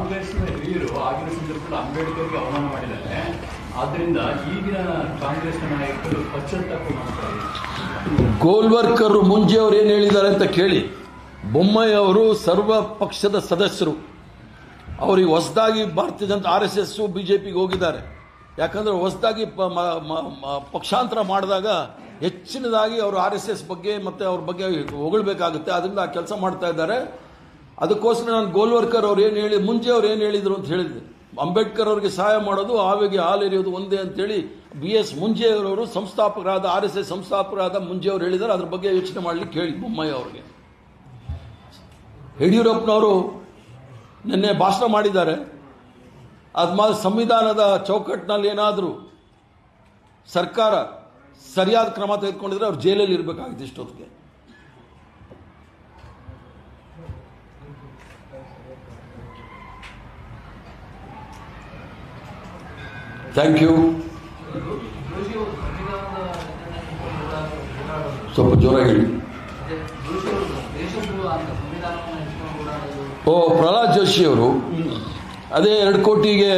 ಕಾಂಗ್ರೆಸ್ನ ಹಿರಿಯರು ಆಗಿನ ಸಂದರ್ಭದಲ್ಲಿ ಅಂಬೇಡ್ಕರ್ಗೆ ಅವಮಾನ ಮಾಡಿದ್ದಾರೆ. ಆದ್ರಿಂದ ಈಗಿನ ಕಾಂಗ್ರೆಸ್ನ ನಾಯಕರು ಪಶ್ಚಾತ್ತಾಪ ಮಾಡ್ತಾರೆ. ಗೋಲ್ವರ್ಕರ್ ಮುಂಜೆ ಅವರು ಏನು ಹೇಳಿದ್ದಾರೆ ಅಂತ ಕೇಳಿ, ಬೊಮ್ಮಾಯಿ ಅವರು ಸರ್ವ ಪಕ್ಷದ ಸದಸ್ಯರು. ಅವರಿಗೆ ಹೊಸದಾಗಿ Bharatiya Janata R S S B J ಪಿಗೆ ಹೋಗಿದ್ದಾರೆ. ಯಾಕಂದ್ರೆ ಹೊಸದಾಗಿ ಪಕ್ಷಾಂತರ ಮಾಡಿದಾಗ ಹೆಚ್ಚಿನದಾಗಿ ಅವರು ಆರ್ ಎಸ್ ಎಸ್ ಬಗ್ಗೆ ಮತ್ತು ಅವ್ರ ಬಗ್ಗೆ ಹೊಗಳಬೇಕಾಗುತ್ತೆ. ಅದರಿಂದ ಆ ಕೆಲಸ ಮಾಡ್ತಾ ಇದ್ದಾರೆ. ಅದಕ್ಕೋಸ್ಕರ ನಾನು ಗೋಲ್ವರ್ಕರ್ ಅವ್ರು ಏನು ಹೇಳಿ, ಮುಂಚೆ ಅವ್ರು ಏನು ಹೇಳಿದರು ಅಂತ ಹೇಳಿದ್ದೆ. ಅಂಬೇಡ್ಕರ್ ಅವರಿಗೆ ಸಹಾಯ ಮಾಡೋದು, ಆವಿಗೆ ಹಾಲು ಎರೆಯೋದು ಒಂದೇ ಅಂತೇಳಿ ಬಿ ಎಸ್ ಮುಂಜೆಯವರವರು ಸಂಸ್ಥಾಪಕರಾದ, ಆರ್ ಎಸ್ ಎಸ್ ಸಂಸ್ಥಾಪಕರಾದ ಮುಂಜೆ ಅವರು ಹೇಳಿದ್ದಾರೆ ಅದ್ರ ಬಗ್ಗೆ ಯೋಚನೆ ಮಾಡಲಿಕ್ಕೆ ಹೇಳಿ ಬೊಮ್ಮಾಯಿ ಅವ್ರಿಗೆ. ಯಡಿಯೂರಪ್ಪನವರು ನಿನ್ನೆ ಭಾಷಣ ಮಾಡಿದ್ದಾರೆ. ಅದ್ಮಾದ ಸಂವಿಧಾನದ ಚೌಕಟ್ಟಿನಲ್ಲಿ ಏನಾದರೂ ಸರ್ಕಾರ ಸರಿಯಾದ ಕ್ರಮ ತೆಗೆದುಕೊಂಡಿದ್ರೆ ಅವ್ರು ಜೈಲಲ್ಲಿ ಇರಬೇಕಾಗಿತ್ತು ಇಷ್ಟೊತ್ತಿಗೆ. ಥ್ಯಾಂಕ್ ಯು ಸ್ವಲ್ಪ ಜೋರಾಗಿ ಹೇಳಿ ಓ, ಪ್ರಹ್ಲಾದ್ ಜೋಶಿ ಅವರು, ಅದೇ ಎರಡು ಕೋಟಿಗೆ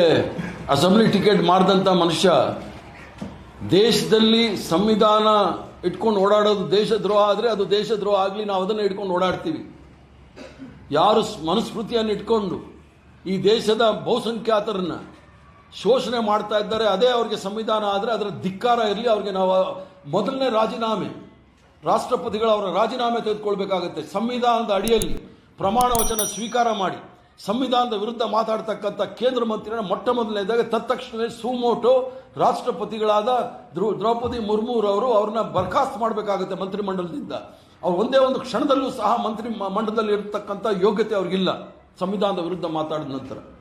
ಅಸೆಂಬ್ಲಿ ಟಿಕೆಟ್ ಮಾಡಿದಂಥ ಮನುಷ್ಯ ದೇಶದಲ್ಲಿ ಸಂವಿಧಾನ ಇಟ್ಕೊಂಡು ಓಡಾಡೋದು ದೇಶದ್ರೋಹ ಆದರೆ ಅದು ದೇಶದ್ರೋಹ ಆಗಲಿ ನಾವು ಅದನ್ನು ಇಟ್ಕೊಂಡು ಓಡಾಡ್ತೀವಿ. ಯಾರು ಮನುಸ್ಮೃತಿಯನ್ನು ಇಟ್ಕೊಂಡು ಈ ದೇಶದ ಬಹುಸಂಖ್ಯಾತರನ್ನ ಶೋಷಣೆ ಮಾಡ್ತಾ ಇದ್ದಾರೆ, ಅದೇ ಅವರಿಗೆ ಸಂವಿಧಾನ ಆದರೆ ಅದರ ಧಿಕ್ಕಾರ ಇರಲಿ, ಅವರಿಗೆ ನಾವು ಮೊದಲನೇ ರಾಜೀನಾಮೆ, ರಾಷ್ಟ್ರಪತಿಗಳು ಅವರ ರಾಜೀನಾಮೆ ತೆಗೆದುಕೊಳ್ಬೇಕಾಗುತ್ತೆ. ಸಂವಿಧಾನದ ಅಡಿಯಲ್ಲಿ ಪ್ರಮಾಣ ವಚನ ಸ್ವೀಕಾರ ಮಾಡಿ, ಸಂವಿಧಾನದ ವಿರುದ್ಧ ಮಾತಾಡ್ತಕ್ಕಂಥ ಕೇಂದ್ರ ಮಂತ್ರಿಯನ್ನು ಮೊಟ್ಟ ಮೊದಲನೇದಾಗ ತತ್ಕ್ಷಣವೇ ಸುಮೋಟೋ ರಾಷ್ಟ್ರಪತಿಗಳಾದ ದ್ರೌ- ದ್ರೌಪದಿ ಮುರ್ಮುರವರು ಅವ್ರನ್ನ ಬರ್ಖಾಸ್ತ್ ಮಾಡಬೇಕಾಗುತ್ತೆ ಮಂತ್ರಿಮಂಡಲದಿಂದ. ಅವ್ರು ಒಂದೇ ಒಂದು ಕ್ಷಣದಲ್ಲೂ ಸಹ ಮಂತ್ರಿ ಮಂಡಲದಲ್ಲಿ ಇರತಕ್ಕಂಥ ಯೋಗ್ಯತೆ ಅವ್ರಿಗಿಲ್ಲ. ಸಂವಿಧಾನದ ವಿರುದ್ಧ ಮಾತಾಡಿದ ನಂತರ.